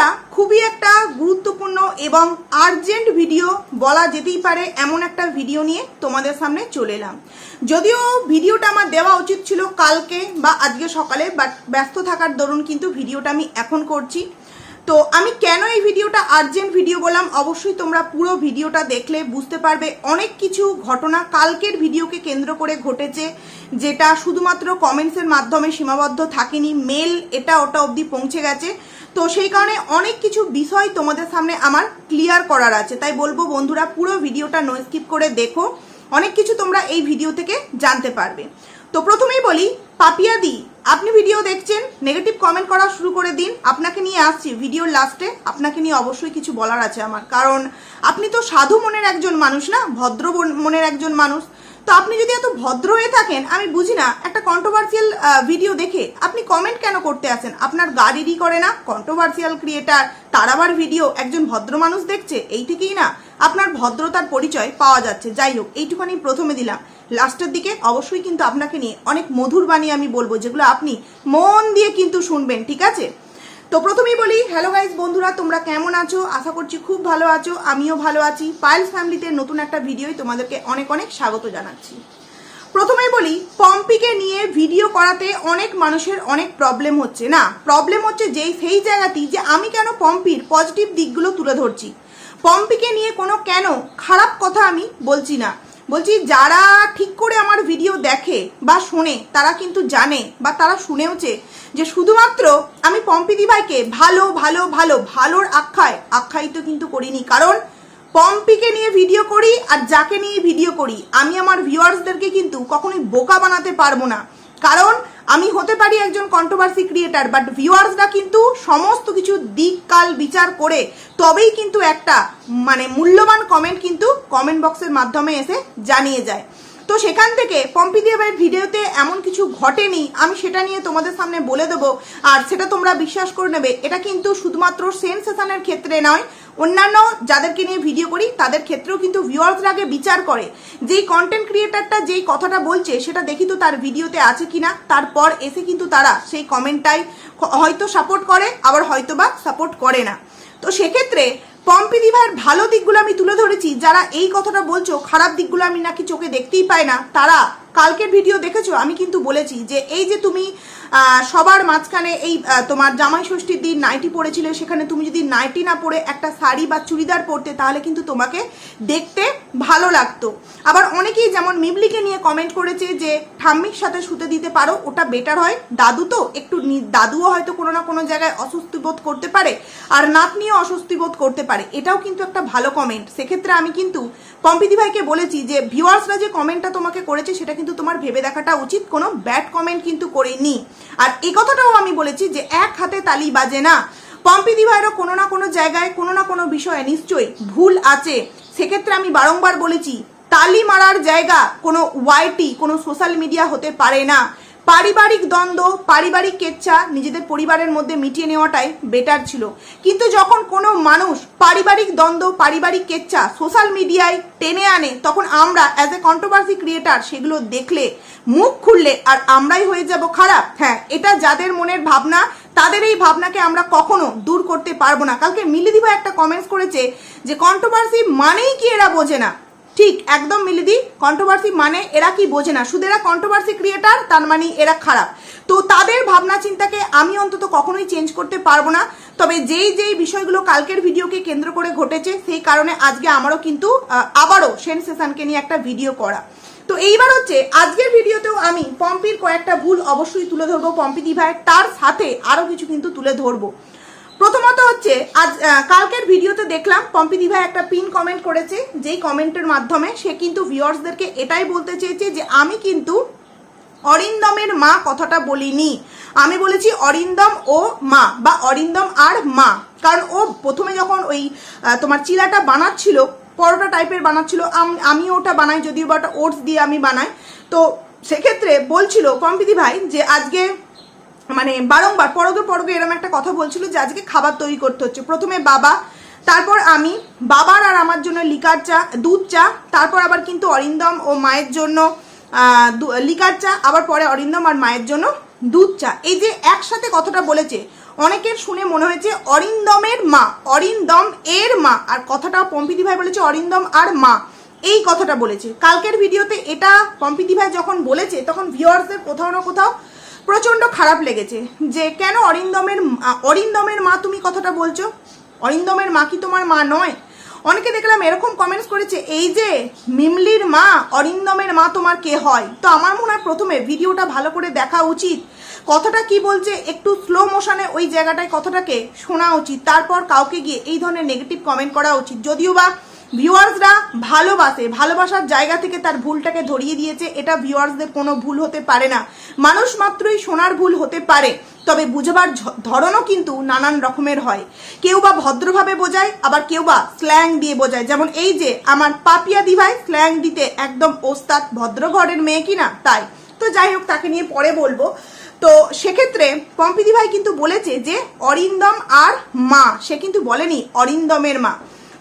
বন্ধুরা, খুবই একটা গুরুত্বপূর্ণ এবং আর্জেন্ট ভিডিও বলা যেতেই পারে এমন একটা ভিডিও নিয়ে তোমাদের সামনে চলে এলাম। যদিও ভিডিওটা আমার দেওয়া উচিত ছিল কালকে বা আজকে সকালে বাট ব্যস্ত থাকার দরুন কিন্তু ভিডিওটা আমি এখন করছি। তো আমি কেন এই ভিডিওটা আর্জেন্ট ভিডিও বললাম? অবশ্যই তোমরা পুরো ভিডিওটা দেখলে বুঝতে পারবে অনেক কিছু ঘটনা কালকের ভিডিওকে কেন্দ্র করে ঘটেছে, যেটা শুধুমাত্র কমেন্টসের মাধ্যমে সীমাবদ্ধ থাকেনি। মেল এটা ওটা অবধি পৌঁছে গেছে। তো সেই কারণে অনেক কিছু বিষয় তোমাদের সামনে আমার ক্লিয়ার করার আছে। তাই বলব বন্ধুরা, পুরো ভিডিওটা নো স্কিপ করে দেখো। অনেক কিছু তোমরা এই ভিডিও থেকে জানতে পারবে। তো প্রথমেই বলি, পাপিয়া দি, আপনি ভিডিও দেখছেন নেগেটিভ কমেন্ট করা শুরু করে দিন। আপনাকে নিয়ে আসছি ভিডিওর লাস্টে আপনাকে নিয়ে অবশ্যই কিছু বলার আছে আমার। কারণ আপনি তো সাধু মনের একজন মানুষ না, ভদ্র মনের একজন মানুষ। তো আপনি যদি এত ভদ্র হয়ে থাকেন, আমি বুঝি না, একটা কন্ট্রোভার্সিয়াল ভিডিও দেখে আপনি কমেন্ট কেন করতে আসেন? আপনার গাড়িরই করে না? কন্ট্রোভার্সিয়াল ক্রিয়েটার তার আবার ভিডিও একজন ভদ্র মানুষ দেখছে এই থেকেই না। আপনার ভদ্রতার পরিচয় পাওয়া যাচ্ছে। যাই হোক, এইটুখানি প্রথমে দিলাম। লাস্টের দিকে অবশ্যই কিন্তু আপনাকে নিয়ে অনেক মধুর বাণী আমি বলব, যেগুলো আপনি মন দিয়ে কিন্তু শুনবেন, ঠিক আছে? তো প্রথমেই বলি হ্যালো গাইজ বন্ধুরা, তোমরা কেমন আছো? আশা করছি খুব ভালো আছো, আমিও ভালো আছি। পাইলস ফ্যামিলিতে নতুন একটা ভিডিওই তোমাদেরকে অনেক অনেক স্বাগত জানাচ্ছি। প্রথমেই বলি, পম্পিকে নিয়ে ভিডিও করাতে অনেক মানুষের অনেক প্রবলেম হচ্ছে, না? প্রবলেম হচ্ছে যেই সেই জায়গাতেই যে আমি কেন পম্পির পজিটিভ দিকগুলো তুলে ধরছি? পম্পিকে নিয়ে কোনো কেন খারাপ কথা আমি বলছি না। বলছি, যারা ঠিক করে আমার ভিডিও দেখে বা শোনে, তারা কিন্তু জানে বা তারা শুনেওছে যে শুধুমাত্র আমি পম্পিদি ভাইকে ভালো ভালো ভালো, ভালোর আখ্যায়, আখ্যায়িত কিন্তু করিনি। কারণ পম্পিকে নিয়ে ভিডিও করি আর যাকে নিয়ে ভিডিও করি, আমি আমার ভিউয়ার্সদেরকে কিন্তু কখনোই বোকা বানাতে পারব না। কারণ আমি হতে পারি একজন কন্ট্রোভার্সি ক্রিয়েটার বাট ভিউয়ার্সরা কিন্তু সমস্ত কিছু দিক কাল বিচার করে, তবেই কিন্তু একটা মানে মূল্যবান কমেন্ট কিন্তু কমেন্ট বক্সের মাধ্যমে এসে জানিয়ে যায়। তো সেখান থেকে পম্পি দেবের ভিডিওতে এমন কিছু ঘটেনি, আমি সেটা নিয়ে তোমাদের সামনে বলে দেবো। আর সেটা তোমরা বিশ্বাস করে নেবে, এটা কিন্তু শুধুমাত্র সেন্সেশনের ক্ষেত্রে নয়, অন্যান্য যাদেরকে নিয়ে ভিডিও করি, তাদের ক্ষেত্রেও কিন্তু ভিউয়ার্সরা আগে বিচার করে। যেই কন্টেন্ট ক্রিয়েটারটা যেই কথাটা বলছে, সেটা দেখি তো তার ভিডিওতে আছে কিনা, তারপর এসে কিন্তু তারা সেই কমেন্টটাই হয়তো সাপোর্ট করে, আবার হয়তো বা সাপোর্ট করে না। তো সেক্ষেত্রে পম্পি দিভাইয়ের ভালো দিকগুলো আমি তুলে ধরেছি। যারা এই কথাটা বলছো, খারাপ দিকগুলো আমি নাকি চোখে দেখতেই পাই না। তারা কালকের ভিডিও দেখেছ? আমি কিন্তু বলেছি যে এই যে তুমি সবার মাঝখানে এই তোমার জামাই ষষ্ঠীর দিন নাইটি পরেছিলে, সেখানে তুমি যদি নাইটি না পরে একটা শাড়ি বা চুড়িদার পরতে, তাহলে কিন্তু তোমাকে দেখতে ভালো লাগতো। আবার অনেকেই যেমন মিমলিকে নিয়ে কমেন্ট করেছে যে, ঠাম্মির সাথে শুতে দিতে পারো, ওটা বেটার হয়। দাদু তো একটু দাদুও হয়তো কোনো না কোনো জায়গায় অস্বস্তি বোধ করতে পারে, আর নাতনিও অস্বস্তি বোধ করতে পারে। এটাও কিন্তু একটা ভালো কমেন্ট সেক্ষেত্রে আমি কিন্তু পম্পিদি ভাইকে বলেছি যে ভিউয়ার্সরা যে কমেন্টটা তোমাকে করেছে, সেটা কিন্তু তোমার ভেবে দেখাটা উচিত। কোনো ব্যাড কমেন্ট কিন্তু করেনি। আর এই কথাটাও আমি বলেছি যে, এক হাতে তালি বাজে না। পম্পিদি ভাইয়েরও কোনো না কোনো জায়গায় কোনো না কোনো বিষয়ে নিশ্চয়ই ভুল আছে। সেক্ষেত্রে আমি বারংবার বলেছি, তালি মারার জায়গা কোনো ওয়াইটি কোনো সোশ্যাল মিডিয়া হতে পারে না। পারিবারিক দ্বন্দ্ব, পারিবারিক কেচ্ছা নিজেদের পরিবারের মধ্যে মিটিয়ে নেওয়াটাই বেটার ছিল। কিন্তু যখন কোনো মানুষ পারিবারিক দ্বন্দ্ব, পারিবারিক কেচ্ছা সোশ্যাল মিডিয়ায় টেনে আনে, তখন আমরা অ্যাজ এ কন্ট্রোভার্সি ক্রিয়েটার সেগুলো দেখলে, মুখ খুললে আর আমরাই হয়ে যাব খারাপ। হ্যাঁ এটা যাদের মনের ভাবনা, তাদের এই ভাবনাকে আমরা কখনো দূর করতে পারব না। কালকে মিলিদি ভাই একটা কমেন্টস করেছে যে কন্ট্রোভার্সি মানেই কি এরা বোঝে না? ঠিক, একদম মিলিদি কন্ট্রোভার্সি মানে এরা কি বোঝে না। শুধু এরা কন্ট্রোভার্সি ক্রিয়েটার তার মানে এরা খারাপ। তো তাদের ভাবনা চিন্তাকে আমি অন্তত কখনোই চেঞ্জ করতে পারব না। তবে যেই যেই বিষয়গুলো কালকের ভিডিওকে কেন্দ্র করে ঘটেছে, সেই কারণে আজকে আমারও কিন্তু আবারও সেনসেশনকে নিয়ে একটা ভিডিও করা। তো এইবার হচ্ছে, আজকের ভিডিওতেও আমি পম্পির কয়েকটা ভুল অবশ্যই তুলে ধরবো। পম্পি দিভাই তার সাথে আরও কিছু কিন্তু তুলে ধরবো। প্রথমত হচ্ছে, আজ কালকের ভিডিওতে দেখলাম পম্পিদি ভাই একটা পিন কমেন্ট করেছে, যেই কমেন্টের মাধ্যমে সে কিন্তু ভিউয়ার্সদেরকে এটাই বলতে চেয়েছে যে, আমি কিন্তু অরিন্দমের মা কথাটা বলিনি। আমি বলেছি অরিন্দম ও মা, বা অরিন্দম আর মা। কারণ ও প্রথমে যখন ওই তোমার চিলাটা বানাচ্ছিল, পরোটা টাইপের বানাচ্ছিল, আম- ওটা বানাই, যদিও বা ওটা ওটস দিয়ে আমি বানাই। তো সেক্ষেত্রে বলছিল পম্পিদি ভাই যে, আজকে মানে বারংবার, পরগে পরগে এরকম একটা কথা বলছিল যে আজকে খাবার তৈরি করতে হচ্ছে। প্রথমে বাবা, তারপর আমি, বাবার আর আমার জন্য লিকার চা, দুধ চা, তারপর আবার কিন্তু অরিন্দম ও মায়ের জন্য লিকার চা, আবার পরে অরিন্দম আর মায়ের জন্য দুধ চা। এই যে একসাথে কথাটা বলেছে, অনেকের শুনে মনে হয়েছে অরিন্দমের মা, অরিন্দম এর মা, আর কথাটা পম্পিদি ভাই বলেছে অরিন্দম আর মা। এই কথাটা বলেছে। কালকের ভিডিওতে এটা পম্পিদি ভাই যখন বলেছে, তখন ভিউয়ার্সদের কোথাও না কোথাও প্রচণ্ড খারাপ লেগেছে যে কেন অরিন্দমের অরিন্দমের মা তুমি কথাটা বলছো? অরিন্দমের মা কি তোমার মা নয়? অনেকে দেখলাম এরকম কমেন্টস করেছে, এই যে মিমলির মা, অরিন্দমের মা তোমার কে হয়? তো আমার মনে হয় প্রথমে ভিডিওটা ভালো করে দেখা উচিত। কথাটা কি বলছে? একটু স্লো মোশনে ওই জায়গাটায় কথাটাকে শোনা উচিত। তারপর কাউকে গিয়ে এই ধরনের নেগেটিভ কমেন্ট করা উচিত। যদিও বা ভিউয়ার্সরা ভালোবাসে, ভালোবাসার জায়গা থেকে তার ভুলটাকে ধরিয়ে দিয়েছে, এটা ভিউয়ার্সদের কোনো ভুল হতে পারে না। মানুষ মাত্রই সোনার ভুল হতে পারে, তবে বুঝবার ধরনও কিন্তু নানান রকমের হয়। কেউ বা ভদ্রভাবে বোঝায়, আবার কেউ বা স্ল্যাং দিয়ে বোঝায়। যেমন এই যে, আমার পাপিয়া দিভাই স্ল্যাং দিতে একদম ওস্তাদ ভদ্র ঘরের মেয়ে কিনা? তাই। তো যাই হোক, তাকে নিয়ে পরে বলব। তো সেক্ষেত্রে পম্পিদি ভাই কিন্তু বলেছে যে, অরিন্দম আর মা, সে কিন্তু বলেনি অরিন্দমের মা।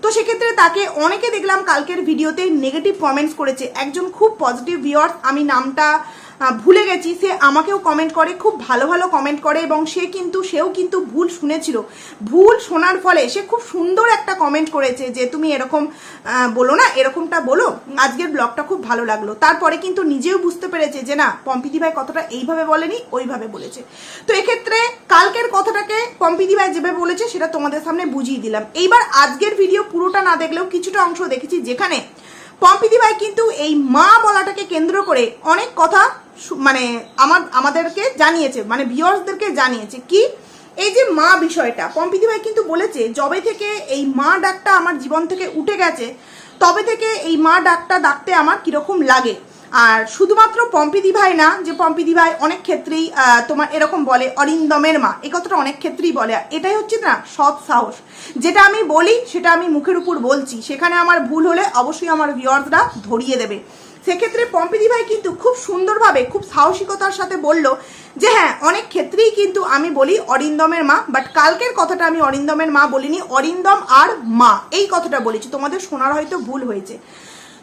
তো সেক্ষেত্রে তাকে অনেকে দেখলাম কালকের ভিডিওতে নেগেটিভ কমেন্টস করেছে। একজন খুব পজিটিভ ভিউয়ার্স আমি নামটা ভুলে গেছি, সে আমাকেও কমেন্ট করে, খুব ভালো ভালো কমেন্ট করে এবং সে কিন্তু, সেও কিন্তু ভুল শুনেছিল। ভুল শোনার ফলে সে খুব সুন্দর একটা কমেন্ট করেছে যে, তুমি এরকম বলো না, এরকমটা বলো। আজকের ব্লগটা খুব ভালো লাগল। তারপরে কিন্তু নিজেও বুঝতে পেরেছে যে, না, পম্পিদি ভাই কথাটা এইভাবে বলেনি, ওইভাবে বলেছে। তো এক্ষেত্রে কালকের কথাটাকে পম্পিদি ভাই যেভাবে বলেছে, সেটা তোমাদের সামনে বুঝিয়ে দিলাম। এইবার আজকের ভিডিও পুরোটা না দেখলেও কিছুটা অংশ দেখেছি, যেখানে পম্পিদি ভাই কিন্তু এই মা বলাটাকে কেন্দ্র করে অনেক কথা মানে আমার, আমাদেরকে জানিয়েছে মানে ভিওর্সদেরকে জানিয়েছে। কি? এই যে মা বিষয়টা, পম্পিদি ভাই কিন্তু বলেছে, যবে থেকে এই মা ডাকটা আমার জীবন থেকে উঠে গেছে, তবে থেকে এই মা ডাকটা ডাকতে আমার কীরকম লাগে? আর শুধুমাত্র পম্পিদি ভাই না, যে পম্পিদি ভাই অনেক ক্ষেত্রেই তোমার এরকম বলে অরিন্দমের মা এ কথাটা অনেক ক্ষেত্রেই বলে। এটাই হচ্ছে না, সৎ সাহস। যেটা আমি বলি, সেটা আমি মুখের উপর বলছি। সেখানে আমার ভুল হলে অবশ্যই আমার ভিউয়ার্সরা ধরিয়ে দেবে। সেক্ষেত্রে পম্পিদি ভাই কিন্তু খুব সুন্দরভাবে, খুব সাহসিকতার সাথে বলল যে হ্যাঁ অনেক ক্ষেত্রেই কিন্তু আমি বলি অরিন্দমের মা বাট কালকের কথাটা আমি অরিন্দমের মা বলিনি, অরিন্দম আর মা। এই কথাটা বলেছি। তোমাদের শোনার হয়তো ভুল হয়েছে।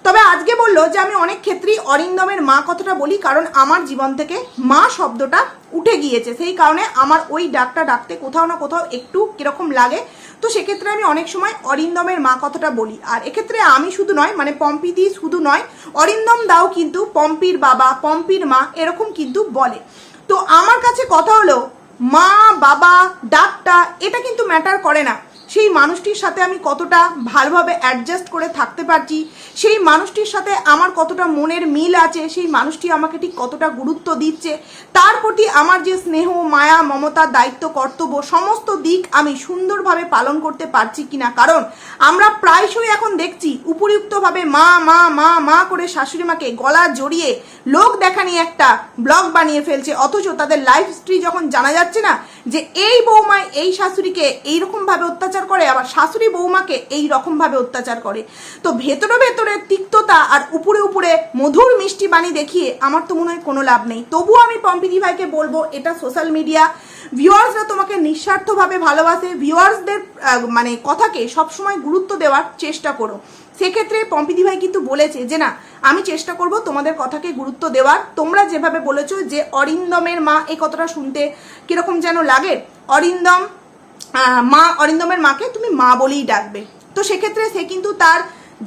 তবে আজকে বলল যে আমি অনেক ক্ষেত্রেই অরিন্দমের মা কথাটা বলি, কারণ আমার জীবন থেকে মা শব্দটা উঠে গিয়েছে। সেই কারণে আমার ওই ডাকটা ডাকতে কোথাও না কোথাও একটু কীরকম লাগে। তো সেক্ষেত্রে আমি অনেক সময় অরিন্দমের মা কথাটা বলি। আর এক্ষেত্রে আমি শুধু নয় মানে পম্পি দি শুধু নয়, অরিন্দম দাও কিন্তু পম্পির বাবা, পম্পির মা এরকম কিন্তু বলে। তো আমার কাছে কথা হলো, মা, বাবা, ডাকটা, এটা কিন্তু ম্যাটার করে না। সেই মানুষটির সাথে আমি কতটা ভালোভাবে অ্যাডজাস্ট করে থাকতে পারছি, সেই মানুষটির সাথে আমার কতটা মনের মিল আছে, সেই মানুষটি আমাকে ঠিক কতটা গুরুত্ব দিচ্ছে, তার প্রতি আমার যে স্নেহ, মায়া, মমতা, দায়িত্ব, কর্তব্য, সমস্ত দিক আমি সুন্দরভাবে পালন করতে পারছি কিনা? কারণ আমরা প্রায়শই এখন দেখছি উপযুক্তভাবে মা মা মা মা করে শাশুড়ি মাকে গলা জড়িয়ে লোক দেখানি একটা ব্লগ বানিয়ে ফেলছে, অথচ তাদের লাইফ হিস্ট্রি যখন জানা যাচ্ছে না যে এই বৌমায় এই শাশুড়িকে এইরকম ভাবে অত্যাচার করে আবার শাশুড়ি বৌমাকে এই রকম ভাবে অত্যাচার করে। তো ভেতরে ভেতরে তিক্ততা আর উপরে উপরে মধুর মিষ্টি বাণী দেখিয়ে আমার তো মনে হয় কোনো লাভ নেই। তবুও আমি পম্পিদি ভাইকে বলব, এটা সোশ্যাল মিডিয়া। ভিউয়ার্সরা তোমাকে নিঃস্বার্থভাবে ভালোবাসে। ভিউয়ার্সদের মানে কথাকে সবসময় গুরুত্ব দেওয়ার চেষ্টা করো। সেক্ষেত্রে পম্পিদি ভাই কিন্তু বলেছে যে, না, আমি চেষ্টা করব তোমাদের কথাকে গুরুত্ব দেওয়ার। তোমরা যেভাবে বলেছ যে, অরিন্দমের মা এই কথাটা শুনতে কীরকম যেন লাগে, অরিন্দম মা অরিন্দমের মাকে তুমি মা বলেই ডাকবে। তো সেক্ষেত্রে সে কিন্তু তার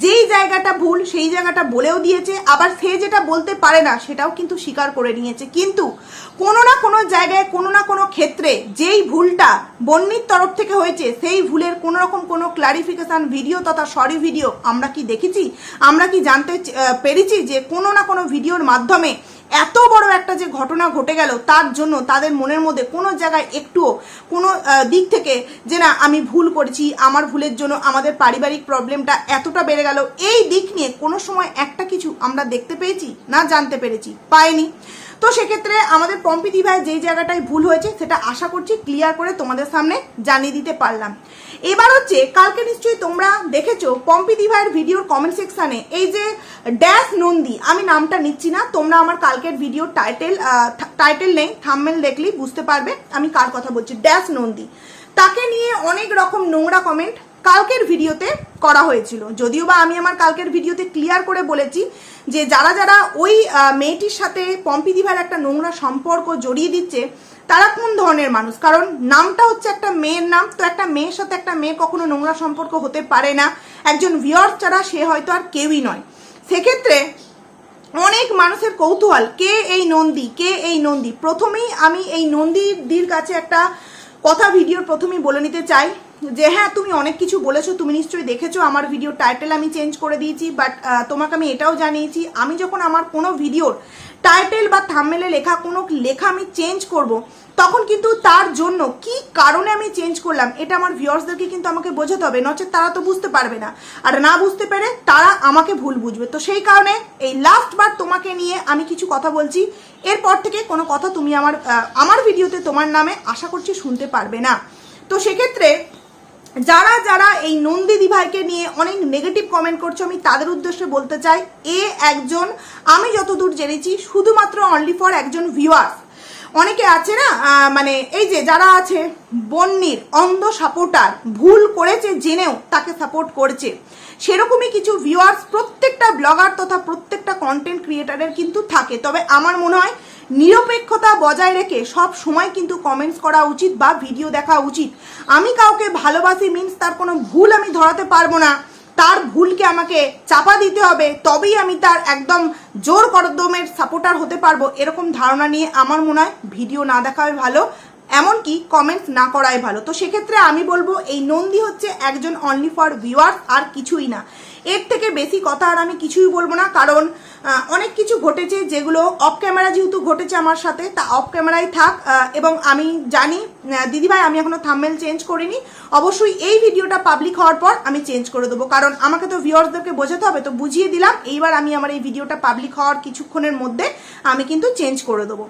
যেই জায়গাটা ভুল, সেই জায়গাটা বলেও দিয়েছে। আবার সে যেটা বলতে পারে না, সেটাও কিন্তু স্বীকার করে নিয়েছে। কিন্তু কোনো না কোনো জায়গায়, কোনো না কোনো ক্ষেত্রে যেই ভুলটা বন্যির তরফ থেকে হয়েছে, সেই ভুলের কোনো রকম কোনো ক্লারিফিকেশান ভিডিও তথা সরি ভিডিও আমরা কি দেখেছি? আমরা কি জানতে পেরেছি যে কোনো না কোনো ভিডিওর মাধ্যমে এত বড় একটা যে ঘটনা ঘটে গেল, তার জন্য তাদের মনের মধ্যে কোনো জায়গায় একটুও কোনো দিক থেকে যে না, আমি ভুল করেছি, আমার ভুলের জন্য আমাদের পারিবারিক প্রবলেমটা এতটা বেড়ে গেল, এই দিক নিয়ে কোনো সময় একটা কিছু আমরা দেখতে পেয়েছি না জানতে পেরেছি? পাইনি। তো সেক্ষেত্রে আমাদের পম্পিদি ভাই যেই জায়গাটায় ভুল হয়েছে, সেটা আশা করছি ক্লিয়ার করে তোমাদের সামনে জানিয়ে দিতে পারলাম। এবার হচ্ছে, কালকে নিশ্চয়ই তোমরা দেখেছ পম্পিদি ভাইয়ের ভিডিওর কমেন্ট সেকশানে এই যে ড্যাশ নন্দী, আমি নামটা নিচ্ছি না, তোমরা আমার কালকের ভিডিও টাইটেল টাইটেল নেই থাম্মেল দেখলেই বুঝতে পারবে আমি কার কথা বলছি। ড্যাশ নন্দী, তাকে নিয়ে অনেক রকম নোংরা কমেন্ট কালকের ভিডিওতে করা হয়েছিল। যদিও বা আমি আমার কালকের ভিডিওতে ক্লিয়ার করে বলেছি যে যারা যারা ওই মেয়েটির সাথে পম্পি দিভার একটা নোংরা সম্পর্ক জড়িয়ে দিচ্ছে, তারা কোন ধরনের মানুষ? কারণ নামটা হচ্ছে একটা মেয়ের নাম, তো একটা মেয়ের সাথে একটা মেয়ে কখনো নোংরা সম্পর্ক হতে পারে না। একজন ভিওর ছাড়া সে হয়তো আর কেউই নয়। সেক্ষেত্রে অনেক মানুষের কৌতূহল, কে এই নন্দী, কে এই নন্দী? প্রথমেই আমি এই নন্দীর কাছে একটা কথা ভিডিওর প্রথমেই বলে নিতে চাই। যে হ্যাঁ তুমি অনেক কিছু বলেছ, তুমি নিশ্চয়ই দেখেছ আমার ভিডিও টাইটেল আমি চেঞ্জ করে দিয়েছি বাট তোমাকে আমি এটাও জানিয়েছি, আমি যখন আমার কোনো ভিডিওর টাইটেল বা থাম্মেলে লেখা কোনো লেখা আমি চেঞ্জ করব, তখন কিন্তু তার জন্য কি কারণে আমি চেঞ্জ করলাম, এটা আমার ভিউয়ার্সদেরকে কিন্তু আমাকে বোঝাতে হবে, নচেত তারা তো বুঝতে পারবে না। আর না বুঝতে পেরে তারা আমাকে ভুল বুঝবে। তো সেই কারণে এই লাস্ট বার তোমাকে নিয়ে আমি কিছু কথা বলছি, এরপর থেকে কোনো কথা তুমি আমার আমার ভিডিওতে তোমার নামে আশা করছি শুনতে পারবে না। তো সেক্ষেত্রে যারা যারা এই নন্দী দিভাইকে নিয়ে অনেক নেগেটিভ কমেন্ট করছ, আমি তাদের উদ্দেশ্যে বলতে চাই, এ একজন, আমি যতদূর জেনেছি, শুধুমাত্র অনলি ফর একজন ভিউয়ার্স অনেকে আছে না মানে এই যে যারা আছে, বন্যির অন্ধ সাপোর্টার ভুল করেছে জেনেও তাকে সাপোর্ট করছে। সেরকমই কিছু ভিউয়ার্স প্রত্যেকটা ব্লগার তথা প্রত্যেকটা কন্টেন্ট ক্রিয়েটারের কিন্তু থাকে। তবে আমার মনে হয় নিরপেক্ষতা বজায় রেখে সব সময় কিন্তু কমেন্টস করা উচিত বা ভিডিও দেখা উচিত। আমি কাউকে ভালোবাসি মিন্স তার কোনো ভুল আমি ধরাতে পারব না। তার ভুলকে আমাকে চাপা দিতে হবে, তবেই আমি তার একদম জোর করদমের সাপোর্টার হতে পারব, এরকম ধারণা নিয়ে আমার মনে হয় ভিডিও না দেখাই ভালো, এমনকি কমেন্টস না করাই ভালো। তো সেক্ষেত্রে আমি বলব, এই নন্দী হচ্ছে একজন অনলি ফর ভিউয়ার্স আর কিছুই না। এর থেকে বেশি কথা আর আমি কিছুই বলব না, কারণ অনেক কিছু ঘটেছে যেগুলো অফ ক্যামেরা যেহেতু ঘটেছে আমার সাথে, তা অফ ক্যামেরাই থাক এবং আমি জানি দিদিভাই আমি এখনও থাম্বেল চেঞ্জ করিনি, অবশ্যই এই ভিডিওটা পাবলিক হওয়ার পর আমি চেঞ্জ করে দেবো, কারণ আমাকে তো ভিউয়ার্সদেরকে বোঝাতে হবে, তো বুঝিয়ে দিলাম, এইবার আমি আমার এই ভিডিওটা পাবলিক হওয়ার কিছুক্ষণের মধ্যে আমি কিন্তু চেঞ্জ করে দেবো।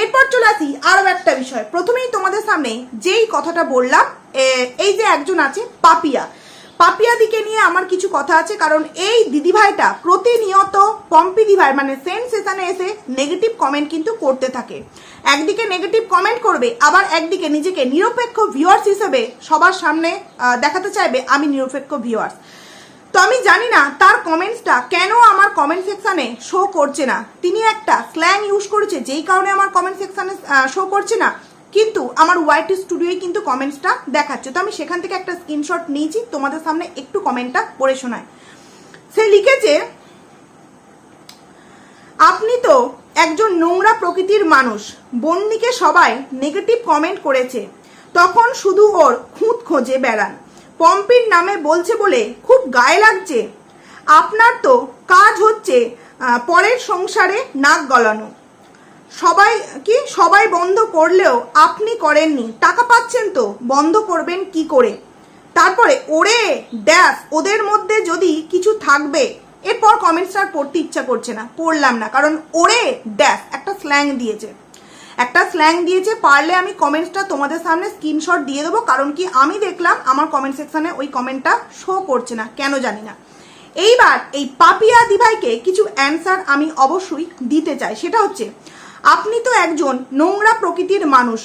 এরপর চলে আসি আরও একটা বিষয়, প্রথমেই তোমাদের সামনে যেই কথাটা বললাম এই যে একজন আছে পাপিয়া পাপিয়াদিকে নিয়ে আমার কিছু কথা আছে, কারণ এই দিদিভাইটা প্রতিনিয়ত পম্পি দিভাই মানে সেন্ট সেশনে এসে নেগেটিভ কমেন্ট কিন্তু করতে থাকে। একদিকে নেগেটিভ কমেন্ট করবে, আবার একদিকে নিজেকে নিরপেক্ষ ভিউয়ার্স হিসেবে সবার সামনে দেখাতে চাইবে, আমি নিরপেক্ষ ভিউয়ার্স তো আমি জানি না তার কমেন্টসটা কেন আমার কমেন্ট সেকশানে শো করছে না। তিনি একটা স্ল্যাং ইউজ করেছে, যেই কারণে আমার কমেন্ট সেকশানে শো করছে না। কিন্তু আমার ওয়াইট স্টুডিওয় কিন্তু কমেন্টসটা দেখাচ্ছে। তো আমি সেখান থেকে একটা স্ক্রিনশট নিয়েছি, তোমাদের সামনে একটু কমেন্টটা পড়ে শোনায়। সে লিখেছে, আপনি তো একজন নোংরা প্রকৃতির মানুষ। বন্নিকে সবাই নেগেটিভ কমেন্ট করেছে। তখন শুধু ওর খুঁত খোঁজে বেড়ান। পম্পির নামে বলছে বলে খুব গায়ে লাগছে। আপনার তো কাজ হচ্ছে পরের সংসারে নাক গলানো। সবাই, কি? সবাই বন্ধ করলেও আপনি করেননি। টাকা পাচ্ছেন তো, বন্ধ করবেন কি করে? তারপরে, ওরে ড্যাশ ওদের মধ্যে যদি কিছু থাকবে, এরপর কমেন্টস আর পড়তে ইচ্ছা করছে না। পড়লাম না, কারণ ওরে ড্যাশ একটা স্ল্যাং দিয়েছে। একটা স্ল্যাং দিয়েছে, পারলে আমি কমেন্টসটা তোমাদের সামনে স্ক্রিনশট দিয়ে দেবো, কারণ কি, আমি দেখলাম আমার কমেন্ট সেকশানে ওই কমেন্টটা শো করছে না, কেন জানি না। এইবার, এই পাপিয়া দিভাইকে কিছু অ্যান্সার আমি অবশ্যই দিতে চাই। সেটা হচ্ছে আপনি তো একজন নোংরা প্রকৃতির মানুষ।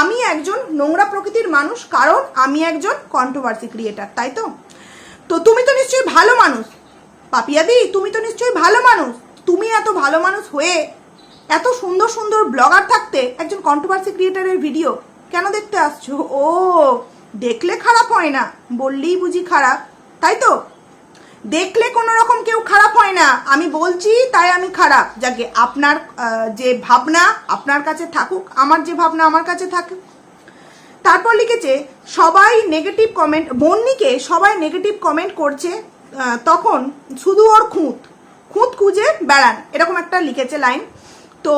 আমি একজন নোংরা প্রকৃতির মানুষ, কারণ আমি একজন কন্ট্রোভার্সি ক্রিয়েটার তাই তো? তো তুমি তো নিশ্চয়ই ভালো মানুষ। পাপিয়াদি, তুমি তো নিশ্চয়ই ভালো মানুষ। তুমি এত ভালো মানুষ হয়ে এত সুন্দর সুন্দর ব্লগার থাকতে একজন কন্ট্রোভার্সি ক্রিয়েটারের ভিডিও কেন দেখতে আসছো? ও, দেখলে খারাপ হয় না, বললেই বুঝি খারাপ, তাই তো? দেখলে কোনো রকম কেউ খারাপ হয় না। আমি বলছি, তাই আমি খারাপ। যাকে আপনার যে ভাবনা আপনার কাছে থাকুক, আমার যে ভাবনা আমার কাছে থাকুক। তারপর লিখেছে, সবাই নেগেটিভ কমেন্ট বন্নিকে সবাই নেগেটিভ কমেন্ট করছে তখন শুধু ওর খুঁত। খুঁত খুঁজে বেড়ান। এরকম একটা লিখেছে লাইন। তো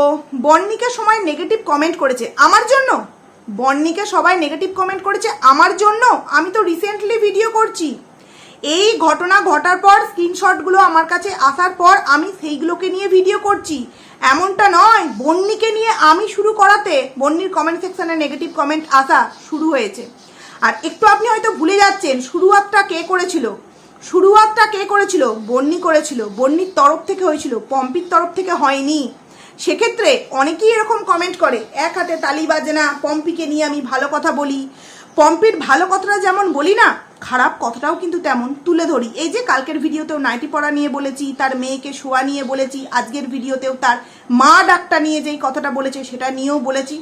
বন্নিকে সবাই নেগেটিভ কমেন্ট করেছে। আমার জন্য? বন্নিকে সবাই নেগেটিভ কমেন্ট করেছে। আমার জন্য? আমি তো রিসেন্টলি ভিডিও করছি। এই ঘটনা ঘটার পর স্ক্রিনশটগুলো আমার কাছে আসার পর আমি সেইগুলোকে নিয়ে ভিডিও করছি। এমনটা নয়, বন্নিকে নিয়ে আমি শুরু করাতে বন্নির কমেন্ট সেকশনে নেগেটিভ কমেন্ট আসা শুরু হয়েছে। আর একটু আপনি হয়তো ভুলে যাচ্ছেন, শুরুয়াতটা কে করেছিল? শুরুয়াতটা কে করেছিল? বন্নি করেছিল। বন্নির তরফ থেকে হয়েছিল, পম্পির তরফ থেকে হয়নি। সেক্ষেত্রে অনেকেই এরকম কমেন্ট করে, এক হাতে তালি বাজে না, পম্পিকে নিয়ে আমি ভালো কথা বলি। পম্পির ভালো কথাটা যেমন বলি না খারাপ কথাটাও কিন্তু তেমন তুলে ধরি। এই যে কালকের ভিডিওতেও নাইটি পড়া নিয়ে বলেছি, তার মেয়েকে শোয়া নিয়ে বলেছি, আজকের ভিডিওতেও তার মা ডাক্তার নিয়ে যেই কথাটা বলেছে সেটা নিয়েও বলেছি।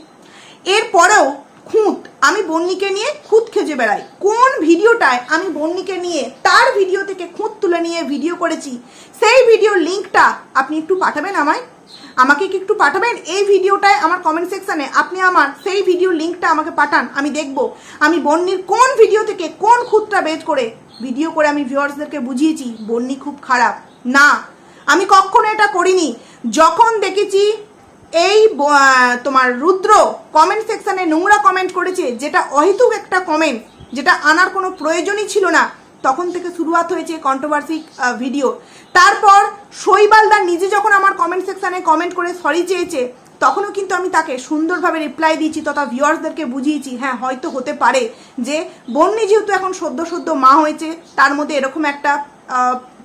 এরপরেও খুঁত, আমি বন্নিকে নিয়ে খুঁত খেজে বেড়াই। কোন ভিডিওটায় আমি বন্নিকে নিয়ে তার ভিডিও থেকে খুঁত তুলে নিয়ে ভিডিও করেছি, সেই ভিডিওর লিঙ্কটা আপনি একটু পাঠাবেন আমায়। আমাকে কি একটু পাঠাবেন? এই ভিডিওটায় আমার কমেন্ট সেকশানে আপনি আমার সেই ভিডিও লিঙ্কটা আমাকে পাঠান, আমি দেখব। আমি বন্নির কোন ভিডিও থেকে কোন খুঁতটা বের করে ভিডিও করে আমি ভিউয়ার্সদেরকে বুঝিয়েছি, বন্নি খুব খারাপ। না, আমি কখনো এটা করিনি। যখন দেখেছি এই তোমার রুদ্র কমেন্ট সেকশানে নোংরা কমেন্ট করেছে, যেটা অহেতুক একটা কমেন্ট যেটা আনার কোনো প্রয়োজনই ছিল না তখন থেকে শুরুয়াত হয়েছে কন্ট্রোভার্সি ভিডিও তারপর শৈবালদার নিজে যখন আমার কমেন্ট সেকশানে কমেন্ট করে সরি চেয়েছে, তখনও কিন্তু আমি তাকে সুন্দরভাবে রিপ্লাই দিয়েছি তথা ভিউয়ার্সদেরকে বুঝিয়েছি হ্যাঁ হয়তো হতে পারে যে বন্যি যেহেতু এখন সদ্য সদ্য মা হয়েছে, তার মধ্যে এরকম একটা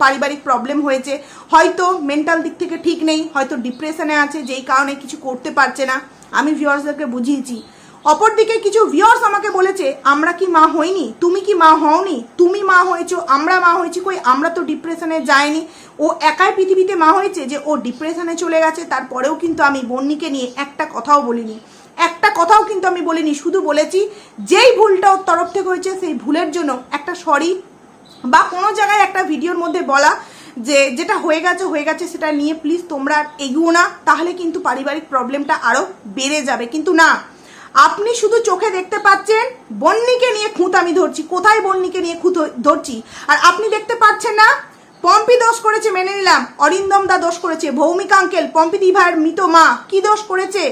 পারিবারিক প্রবলেম হয়েছে। হয়তো মেন্টাল দিক থেকে ঠিক নেই, হয়তো ডিপ্রেশনে আছে, যেই কারণে কিছু করতে পারছে না। আমি ভিউয়ার্সদেরকে বুঝিয়েছি। অপরদিকে কিছু ভিউয়ার্স আমাকে বলেছে, আমরা কি মা হইনি? তুমি কি মা হওনি? তুমি মা হয়েছো, আমরা মা হয়েছি কই? আমরা তো ডিপ্রেশনে যাইনি। ও একাই পৃথিবীতে মা হয়েছে যে ও ডিপ্রেশনে চলে গেছে, তারপরেও কিন্তু আমি বন্নিকে নিয়ে একটা কথাও বলিনি। একটা কথাও কিন্তু আমি বলিনি, শুধু বলেছি, যেই ভুলটা ওর তরফ থেকে হয়েছে, সেই ভুলের জন্য একটা সরি বা কোনো জায়গায় একটা ভিডিওর মধ্যে বলা যে, যেটা হয়ে গেছে হয়ে গেছে, সেটা নিয়ে প্লিজ তোমরা এগিও না, তাহলে কিন্তু পারিবারিক প্রবলেমটা আরও বেড়ে যাবে। কিন্তু না আপনি শুধু চোখে দেখতে পাচ্ছেন, বন্নিকে নিয়ে খুঁত আমি ধরছি। কোথায় বন্নিকে নিয়ে খুঁত ধরছি? আর আপনি দেখতে পাচ্ছেন না, পম্পি দোষ করেছে, মেনে নিলাম। অরিন্দম দা দোষ করেছে, ভৌমিক আঙ্কেল, পম্পি দিভাইয়ের মৃত মা, কি দোষ করেছে?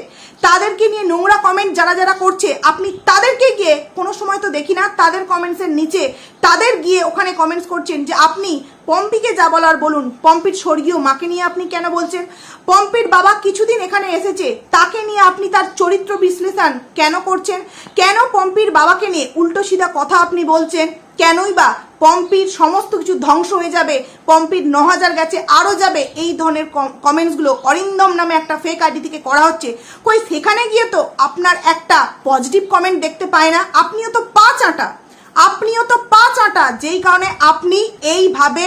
তাদেরকে নিয়ে নোংরা কমেন্ট যারা যারা করছে, আপনি তাদেরকে গিয়ে কোনো সময় তো দেখি না, তাদের কমেন্টসের নিচে, তাদের গিয়ে ওখানে কমেন্টস করছেন যে আপনি পম্পিকে যা বলার বলুন। পম্পির স্বর্গীয় মাকে নিয়ে আপনি কেন বলছেন? পম্পির বাবা কিছুদিন এখানে এসেছে। তাকে নিয়ে আপনি তার চরিত্র বিশ্লেষণ কেন করছেন? কেন পম্পির বাবাকে নিয়ে উল্টো সিধা কথা আপনি বলছেন? কেনই বা পম্পির সমস্ত কিছু ধ্বংস হয়ে যাবে? পম্পির ন হাজার গেছে, আরও যাবে। এই ধরনের কমেন্টসগুলো অরিন্দম নামে একটা ফেক আইডি থেকে করা হচ্ছে। কই, সেখানে গিয়ে তো আপনার একটা পজিটিভ কমেন্ট দেখতে পায় না। আপনিও তো পাঁচ আটা। আপনিও তো পাঁচ আটা, যেই কারণে আপনি এইভাবে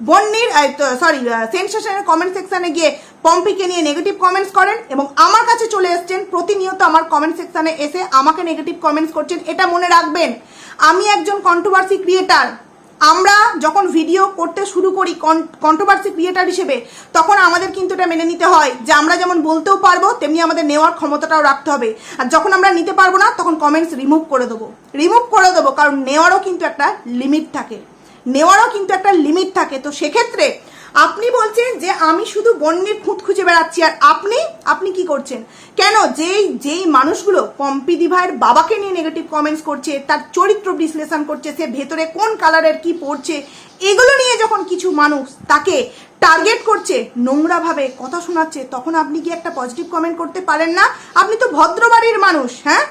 বন্যির সরি সেন্সেশনের কমেন্ট সেকশানে গিয়ে পম্পিকে নিয়ে নেগেটিভ কমেন্টস করেন এবং আমার কাছে চলে এসছেন, প্রতিনিয়ত আমার কমেন্ট সেকশানে এসে আমাকে নেগেটিভ কমেন্টস করছেন, এটা মনে রাখবেন। আমি একজন কন্ট্রোভার্সি ক্রিয়েটার আমরা যখন ভিডিও করতে শুরু করি কন্ট্রোভার্সি ক্রিয়েটার হিসেবে, তখন আমাদের কিন্তু এটা মেনে নিতে হয় যে আমরা যেমন বলতেও পারব, তেমনি আমাদের নেওয়ার ক্ষমতাটাও রাখতে হবে। আর যখন আমরা নিতে পারব না, তখন কমেন্টস রিমুভ করে দেবো। রিমুভ করে দেবো, কারণ নেওয়ারও কিন্তু একটা লিমিট থাকে। নেওয়ারও কিন্তু একটা লিমিট থাকে। তো সেক্ষেত্রে আপনি বলছেন যে আমি শুধু বন্যের খুঁত খুঁজে বেড়াচ্ছি, আর আপনি? আপনি কি করছেন? কেন যেই যেই মানুষগুলো পম্পি দিভাইয়ের বাবাকে নিয়ে নেগেটিভ কমেন্টস করছে, তার চরিত্র বিশ্লেষণ করছে, সে ভেতরে কোন কালারের কি পড়ছে, এগুলো নিয়ে যখন কিছু মানুষ তাকে টার্গেট করছে, নোংরাভাবে কথা শোনাচ্ছে, তখন আপনি কি একটা পজিটিভ কমেন্ট করতে পারেন না? আপনি তো ভদ্রবাড়ির মানুষ হ্যাঁ?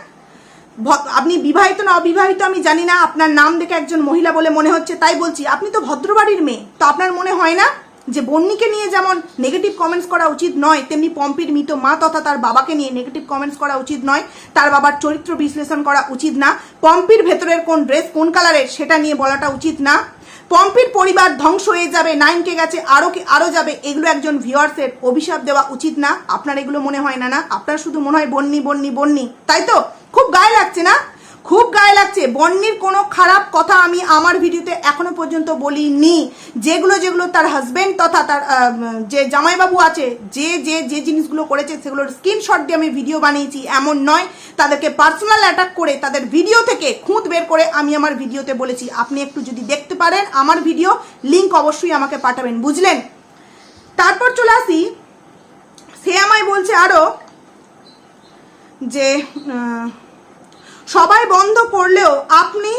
আপনি বিবাহিত না অবিবাহিত আমি জানি না, আপনার নাম দেখে একজন মহিলা বলে মনে হচ্ছে, তাই বলছি, আপনি তো ভদ্রবাড়ির মেয়ে, তো আপনার মনে হয় না? যে বন্নিকে নিয়ে যেমন নেগেটিভ কমেন্টস করা উচিত নয়, তেমনি পম্পির মৃত মা তথা তার বাবাকে নিয়ে নেগেটিভ কমেন্টস করা উচিত নয়, তার বাবার চরিত্র বিশ্লেষণ করা উচিত না, পম্পির ভেতরের কোন ড্রেস কোন কালারের সেটা নিয়ে বলাটা উচিত না। পম্পির পরিবার ধ্বংস হয়ে যাবে নাইনকে গেছে আরও কি আরও যাবে, এগুলো একজন ভিউয়ার্সের অভিশাপ দেওয়া উচিত না। আপনার এগুলো মনে হয় না না? আপনার শুধু মনে হয় বন্নি বন্নি বন্নি, তাই তো? খুব গায়ে লাগছে না? খুব গায়ে লাগছে। বন্নির কোনো খারাপ কথা আমি আমার ভিডিওতে এখনও পর্যন্ত বলিনি। যেগুলো যেগুলো তার হাজবেন্ড তথা তার যে জামাইবাবু আছে, যে যে যে জিনিসগুলো করেছে, সেগুলোর স্ক্রিনশট দিয়ে আমি ভিডিও বানিয়েছি। এমন নয়, তাদেরকে পার্সোনাল অ্যাটাক করে, তাদের ভিডিও থেকে খুঁত বের করে আমি আমার ভিডিওতে বলেছি। আপনি একটু যদি দেখতে পারেন আমার ভিডিও লিংক অবশ্যই আমাকে পাঠাবেন। বুঝলেন? তারপর চলে আসি। সে আমায় বলছে আরও যে সবাই বন্ধ করলেও আপনি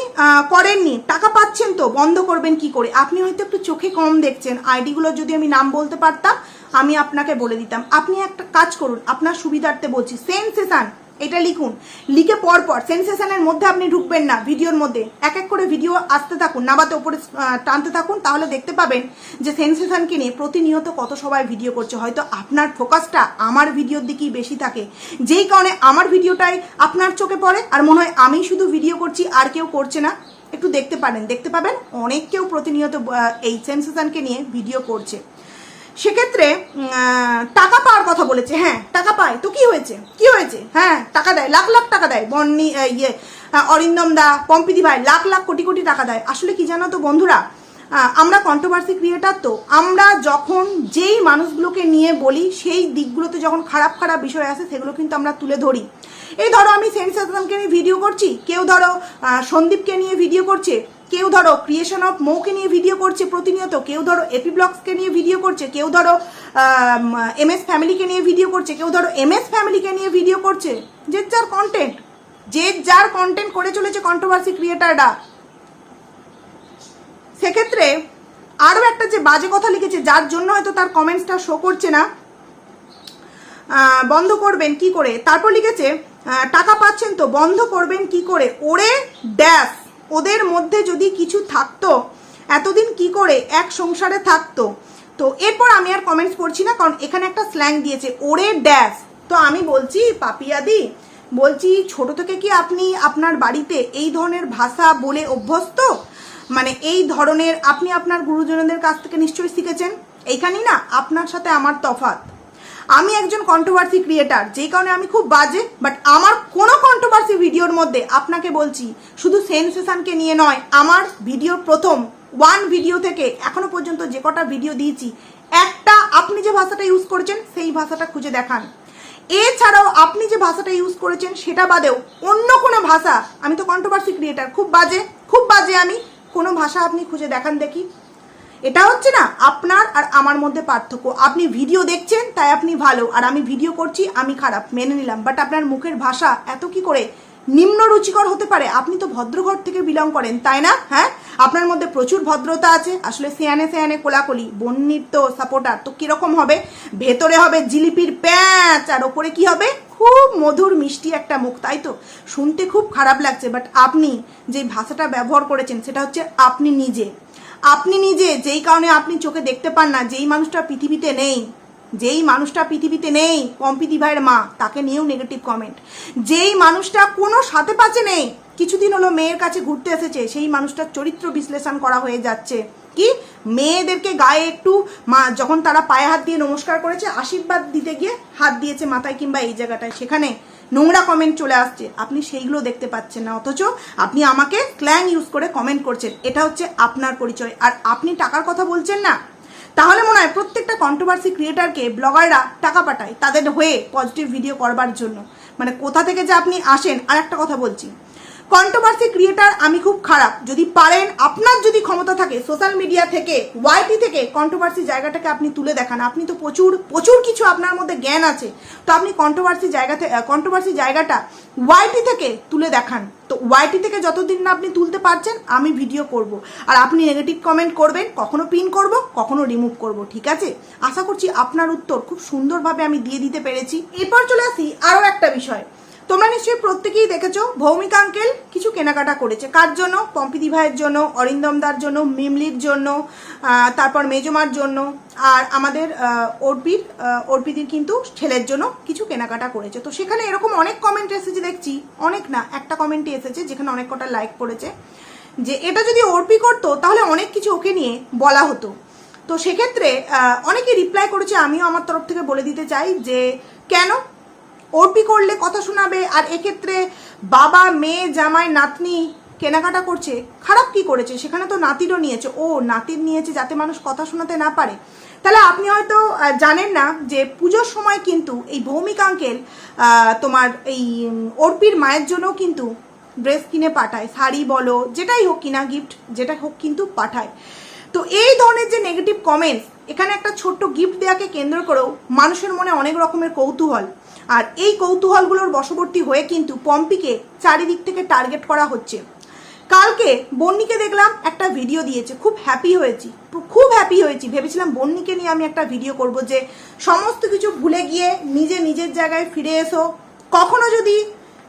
করেননি। টাকা পাচ্ছেন তো, বন্ধ করবেন কি করে? আপনি হয়তো একটু চোখে কম দেখছেন। আইডিগুলো যদি আমি নাম বলতে পারতাম, আমি আপনাকে বলে দিতাম। আপনি একটা কাজ করুন, আপনার সুবিধার্থে বলছি। সেন্সেশন এটা লিখুন। লিখে পর পর সেন্সেশনের মধ্যে আপনি ঢুকবেন না, ভিডিওর মধ্যে। এক এক করে ভিডিও আসতে থাকুন, নাবাতে ওপরে টানতে থাকুন, তাহলে দেখতে পাবেন যে সেন্সেশনকে নিয়ে প্রতিনিয়ত কত সবাই ভিডিও করছে। হয়তো আপনার ফোকাসটা আমার ভিডিওর দিকেই বেশি থাকে। যেই কারণে আমার ভিডিওটাই আপনার চোখে পড়ে, আর মনে হয় আমি শুধু ভিডিও করছি, আর কেউ করছে না। একটু দেখতে পারেন, দেখতে পাবেন অনেক কেউ প্রতিনিয়ত এই সেন্সেশনকে নিয়ে ভিডিও করছে। সেক্ষেত্রে টাকা পাওয়ার কথা বলেছে। হ্যাঁ টাকা পায়। তো কি হয়েছে? কি হয়েছে? হ্যাঁ টাকা দেয়, লাখ লাখ টাকা দেয়। বন্নি ইয়ে অরিন্দম দা, পম্পিদি ভাই, লাখ লাখ কোটি কোটি টাকা দেয়। আসলে কি জানো তো বন্ধুরা? আমরা কন্ট্রোভার্সি ক্রিয়েটার তো। আমরা যখন যেই মানুষগুলোকে নিয়ে বলি, সেই দিকগুলোতে যখন খারাপ খারাপ বিষয় আসে, সেগুলো কিন্তু আমরা তুলে ধরি। এই ধরো আমি সেন্সেশনকে নিয়ে ভিডিও করছি, কেউ ধরো সন্দীপকে নিয়ে ভিডিও করছে কেউ ধরো ক্রিয়েশন অফ মৌকে নিয়ে ভিডিও করছে প্রতিনিয়ত, কেউ ধরো এপি ব্লগসকে নিয়ে ভিডিও করছে, কেউ ধরো এম এস ফ্যামিলিকে নিয়ে ভিডিও করছে, কেউ ধরো এম এস ফ্যামিলিকে নিয়ে ভিডিও করছে। যে যার কন্টেন্ট যে যার কন্টেন্ট করে চলেছে কন্ট্রোভার্সি ক্রিয়েটাররা সেক্ষেত্রে আরও একটা যে বাজে কথা লিখেছে, যার জন্য হয়তো তার কমেন্টসটা শো করছে না বন্ধ করবেন কি করে? তারপর লিখেছে টাকা পাচ্ছেন তো বন্ধ করবেন কি করে? ওরে ড্যাশ ওদের মধ্যে যদি কিছু থাকতো, এতদিন কি করে এক সংসারে থাকতো? তো এরপর আমি আর কমেন্টস করছি না, কারণ এখানে একটা স্ল্যাং দিয়েছে, ওরে ড্যাশ তো আমি বলছি, পাপিয়াদি, বলছি, ছোট থেকে কি আপনি আপনার বাড়িতে এই ধরনের ভাষা বলে অভ্যস্ত? মানে এই ধরনের, আপনি আপনার গুরুজনদের কাছ থেকে নিশ্চয়ই শিখেছেন? এইখানেই না, আপনার সাথে আমার তফাৎ। আমি একজন কন্ট্রোভার্সি ক্রিয়েটার যেই কারণে আমি খুব বাজে বাট আমার কোনো কন্ট্রোভার্সি ভিডিওর মধ্যে আপনাকে বলছি, শুধু সেন্সেশনকে নিয়ে নয়, আমার ভিডিওর প্রথম ওয়ান ভিডিও থেকে এখনও পর্যন্ত যে কটা ভিডিও দিয়েছি, একটা আপনি যে ভাষাটা ইউজ করেছেন, সেই ভাষাটা খুঁজে দেখান। এছাড়াও আপনি যে ভাষাটা ইউজ করেছেন, সেটা বাদেও অন্য কোনো ভাষা, আমি তো কন্ট্রোভার্সি ক্রিয়েটার খুব বাজে খুব বাজে আমি, কোনো ভাষা আপনি খুঁজে দেখান দেখি। এটা হচ্ছে না আপনার আর আমার মধ্যে পার্থক্য। আপনি ভিডিও দেখছেন, তাই আপনি ভালো। আর আমি ভিডিও করছি, আমি খারাপ। মেনে নিলাম। বাট আপনার মুখের ভাষা এত কি করে নিম্ন রুচিকর হতে পারে? আপনি তো ভদ্রঘর থেকে বিলং করেন, তাই না? হ্যাঁ? আপনার মধ্যে প্রচুর ভদ্রতা আছে। আসলে সেয়ানে সেয়ানে কোলাকলি। বন্যির তো সাপোর্টার তো কীরকম হবে? ভেতরে হবে জিলিপির প্যাঁচ, আর ওপরে কি হবে? খুব মধুর, মিষ্টি একটা মুখ, তাই তো? শুনতে খুব খারাপ লাগছে। বাট আপনি যে ভাষাটা ব্যবহার করেছেন, সেটা হচ্ছে আপনি নিজে। আপনি নিজে, যেই কারণে আপনি চোখে দেখতে পান না, যেই মানুষটা পৃথিবীতে নেই, যেই মানুষটা পৃথিবীতে নেই, পম্পিতি ভাইয়ের মা, তাকে নিয়েও নেগেটিভ কমেন্ট যেই মানুষটা কোনো সাথে পাচে নেই, কিছুদিন হলো মেয়ের কাছে ঘুরতে এসেছে, সেই মানুষটার চরিত্র বিশ্লেষণ করা হয়ে যাচ্ছে। কি? মেয়েদেরকে গায়ে একটু মা, যখন তারা পায়ে হাত দিয়ে নমস্কার করেছে, আশীর্বাদ দিতে গিয়ে হাত দিয়েছে মাথায় কিংবা এই জায়গাটায়। সেখানে নোংরা কমেন্ট চলে আসছে। আপনি সেইগুলো দেখতে পাচ্ছেন না, অথচ আপনি আমাকে ক্ল্যাং ইউজ করে কমেন্ট করছেন। এটা হচ্ছে আপনার পরিচয়। আর আপনি টাকার কথা বলছেন না? তাহলে মনে হয় প্রত্যেকটা কন্ট্রোভার্সি ক্রিয়েটারকে ব্লগাররা টাকা পাঠায় তাদের হয়ে পজিটিভ ভিডিও করবার জন্য। মানে কোথা থেকে যে আপনি আসেন আর একটা কথা বলছি। কন্ট্রোভার্সি ক্রিয়েটার আমি খুব খারাপ। যদি পারেন, আপনার যদি ক্ষমতা থাকে সোশ্যাল মিডিয়া থেকে ওয়াইটি থেকে কন্ট্রোভার্সি জায়গাটাকে আপনি তুলে দেখান। আপনি তো প্রচুর প্রচুর কিছু আপনার মধ্যে জ্ঞান আছে। তো আপনি কন্ট্রোভার্সি জায়গাতে কন্ট্রোভার্সি জায়গাটা ওয়াইটি থেকে তুলে দেখান। তো ওয়াইটি থেকে যতদিন না আপনি তুলতে পারছেন, আমি ভিডিও করব। আর আপনি নেগেটিভ কমেন্ট করবেন, কখনো পিন করব, কখনো রিমুভ করব, ঠিক আছে? আশা করছি আপনার উত্তর খুব সুন্দরভাবে আমি দিয়ে দিতে পেরেছি। এরপর চলে আসি আরও একটা বিষয়। তোমরা নিশ্চয়ই প্রত্যেকেই দেখেছ, ভৌমিক আঙ্কেল কিছু কেনাকাটা করেছে। কার জন্য? পম্পিদি ভাইয়ের জন্য অরিন্দমদার জন্য, মিমলির জন্য তারপর মেজমার জন্য, আর আমাদের অর্পির অর্পিদির কিন্তু ছেলের জন্য কিছু কেনাকাটা করেছে। তো সেখানে এরকম অনেক কমেন্ট এসেছে দেখছি, অনেক না, একটা কমেন্টই এসেছে যেখানে অনেক কটা লাইক পড়েছে, যে এটা যদি অর্পি করতো তাহলে অনেক কিছু ওকে নিয়ে বলা হতো। তো সেক্ষেত্রে অনেকে রিপ্লাই করেছে, আমিও আমার তরফ থেকে বলে দিতে চাই যে, কেন অর্পি করলে কথা শোনাবে আর এক্ষেত্রে বাবা মেয়ে জামাই নাতনি কেনাকাটা করছে খারাপ কি করেছে? সেখানে তো নাতিরও নিয়েছে। ও নাতির নিয়েছে যাতে মানুষ কথা শোনাতে না পারে। তাহলে আপনি হয়তো জানেন না যে পুজোর সময় কিন্তু এই ভৌমিক আঙ্কেল আহ, তোমার এই অর্পির মায়ের জন্যও কিন্তু ড্রেস কিনে পাঠায় শাড়ি বলো যেটাই হোক কিনা গিফট যেটা হোক কিন্তু পাঠায়। তো এই ধরনের যে নেগেটিভ কমেন্টস এখানে একটা ছোট্ট গিফট দেওয়াকে কেন্দ্র করেও মানুষের মনে অনেক রকমের কৌতূহল। আর এই কৌতূহলগুলোর বশবর্তী হয়ে কিন্তু পম্পিকে চারিদিক থেকে টার্গেট করা হচ্ছে। কালকে বন্নিকে দেখলাম একটা ভিডিও দিয়েছে, খুব হ্যাপি হয়েছি, খুব হ্যাপি হয়েছি। ভেবেছিলাম বন্নিকে নিয়ে আমি একটা ভিডিও করব যে সমস্ত কিছু ভুলে গিয়ে নিজে নিজের জায়গায় ফিরে এসো। কখনো যদি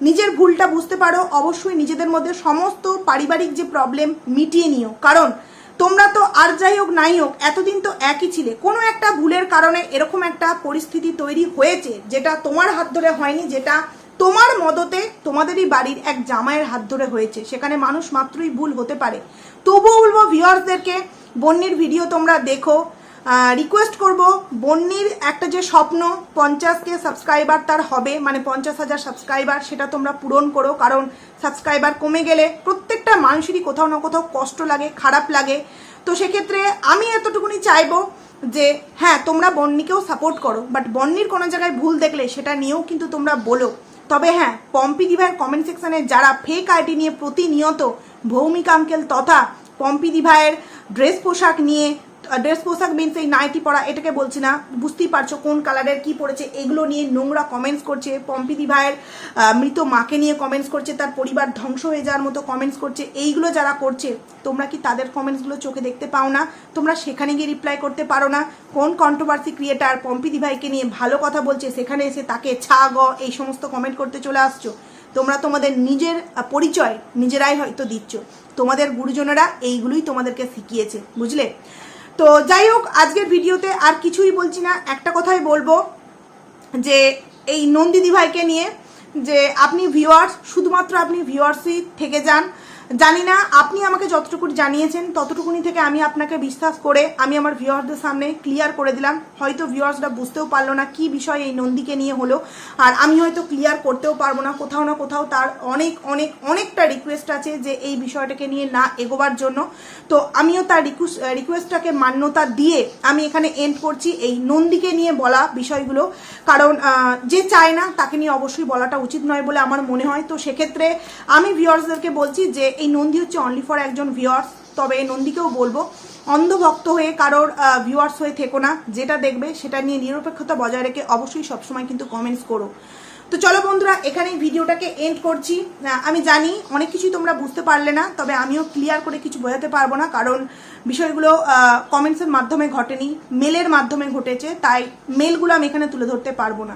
নিজের ভুলটা বুঝতে পারো, অবশ্যই নিজেদের মধ্যে সমস্ত পারিবারিক যে প্রবলেম মিটিয়ে নিও। কারণ তোমরা তো আর যাই হোক নাই হোক, এতদিন তো একই ছিলে। কোনো একটা ভুলের কারণে এরকম একটা পরিস্থিতি তৈরি হয়েছে, যেটা তোমার হাত ধরে হয়নি, যেটা তোমার মদতে তোমাদেরই বাড়ির এক জামাইয়ের হাত ধরে হয়েছে। সেখানে মানুষ মাত্রই ভুল হতে পারে। তবুও বলব ভিউয়ার্সদেরকে, বন্যের ভিডিও তোমরা দেখো রিকোয়েস্ট করব বন্যির একটা যে স্বপ্ন, পঞ্চাশকে সাবস্ক্রাইবার তার হবে মানে পঞ্চাশ হাজার সাবস্ক্রাইবার সেটা তোমরা পূরণ করো, কারণ সাবস্ক্রাইবার কমে গেলে প্রত্যেকটা মানুষেরই কোথাও না কোথাও কষ্ট লাগে, খারাপ লাগে। তো সেক্ষেত্রে আমি এতটুকুনি চাইব যে হ্যাঁ তোমরা বন্নিকেও সাপোর্ট করো বাট বন্নির কোনো জায়গায় ভুল দেখলে সেটা নিয়েও কিন্তু তোমরা বলো। তবে হ্যাঁ পম্পি দিভাইয়ের কমেন্ট সেকশানে যারা ফেক আইডি নিয়ে প্রতিনিয়ত ভৌমিক আঙ্কেল তথা পম্পি দিভাইয়ের ড্রেস পোশাক নিয়ে ড্রেস পোশাক মিনস এই নাইটি পরা এটাকে বলছি না বুঝতেই পারছ কোন কালারের কি পড়েছে এগুলো নিয়ে নোংরা কমেন্টস করছে পম্পি দিভাইয়ের আহ, মৃত মাকে নিয়ে কমেন্টস করছে তার পরিবার ধ্বংস হয়ে যাওয়ার মতো কমেন্টস করছে এইগুলো যারা করছে তোমরা কি তাদের কমেন্টসগুলো চোখে দেখতে পাও না? তোমরা সেখানে গিয়ে রিপ্লাই করতে পারো না। কোন কন্ট্রোভার্সি ক্রিয়েটার পম্পি দিভাইকে নিয়ে ভালো কথা বলছে সেখানে এসে তাকে ছা গ এই সমস্ত কমেন্ট করতে চলে আসছো। তোমরা তোমাদের নিজের পরিচয় নিজেরাই হয়তো দিচ্ছ। তোমাদের গুরুজনেরা এইগুলোই তোমাদেরকে শিখিয়েছে বুঝলে? তো যাই হোক, আজকের ভিডিওতে আর কিছুই বলছি না। একটা কথাই বলব যে, এই নন্দিদি ভাইকে নিয়ে যে, আপনি ভিউয়ার্স শুধুমাত্র আপনি ভিউয়ার্সই থেকে যান। জানি না, আপনি আমাকে যতটুকু জানিয়েছেন, ততটুকুনি থেকে আমি আপনাকে বিশ্বাস করে আমি আমার ভিউয়ার্সদের সামনে ক্লিয়ার করে দিলাম। হয়তো ভিউয়ার্সরা বুঝতেও পারল না কি বিষয় এই নন্দীকে নিয়ে হলো, আর আমি হয়তো ক্লিয়ার করতেও পারব না। কোথাও না কোথাও তার অনেক অনেক, অনেকটা রিকোয়েস্ট আছে যে এই বিষয়টাকে নিয়ে না এগোবার জন্য। তো আমিও তার রিকোয়েস্টটাকে মান্যতা দিয়ে আমি এখানে এন্ড করছি এই নন্দীকে নিয়ে বলা বিষয়গুলো। কারণ যে চায় না তাকে নিয়ে অবশ্যই বলাটা উচিত নয় বলে আমার মনে হয়। তো সেক্ষেত্রে আমি ভিউয়ার্সদেরকে বলছি যে এই নন্দী হচ্ছে অনলি ফর একজন ভিউয়ার্স তবে এই নন্দীকেও বলব, অন্ধভক্ত হয়ে কারোর ভিউয়ার্স হয়ে থেকো না। যেটা দেখবে সেটা নিয়ে নিরপেক্ষতা বজায় রেখে অবশ্যই সবসময় কিন্তু কমেন্টস করো। তো চলো বন্ধুরা, এখানেই ভিডিওটাকে এন্ড করছি। আমি জানি অনেক কিছুই তোমরা বুঝতে পারলে না, তবে আমিও ক্লিয়ার করে কিছু বোঝাতে পারব না, কারণ বিষয়গুলো কমেন্টসের মাধ্যমে ঘটেনি মেলের মাধ্যমে ঘটেছে, তাই মেলগুলো আমি এখানে তুলে ধরতে পারব না।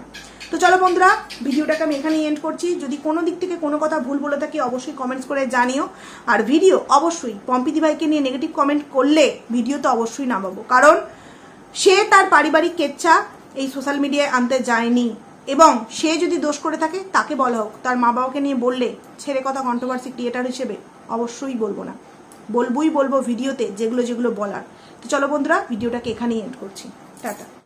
তো চলো বন্ধুরা, ভিডিওটাকে আমি এখানেই এন্ড করছি। যদি কোনো দিক থেকে কোনো কথা ভুল বলে থাকি, অবশ্যই কমেন্টস করে জানিও। আর ভিডিও অবশ্যই পম্পিদি ভাইকে নিয়ে নেগেটিভ কমেন্ট করলে ভিডিও তো অবশ্যই নামাবো। কারণ সে তার পারিবারিক কেচ্ছা এই সোশ্যাল মিডিয়ায় আনতে যায়নি। এবং সে যদি দোষ করে থাকে, তাকে বলা হোক। তার মা বাবাকে নিয়ে বললে ছেড়ে কথা কন্ট্রোভার্সি ক্রিয়েটার হিসেবে অবশ্যই বলব না। বলবোই বলব ভিডিওতে যেগুলো যেগুলো বলার। তো চলো বন্ধুরা ভিডিওটাকে এখানেই এন্ড করছি। টাটা।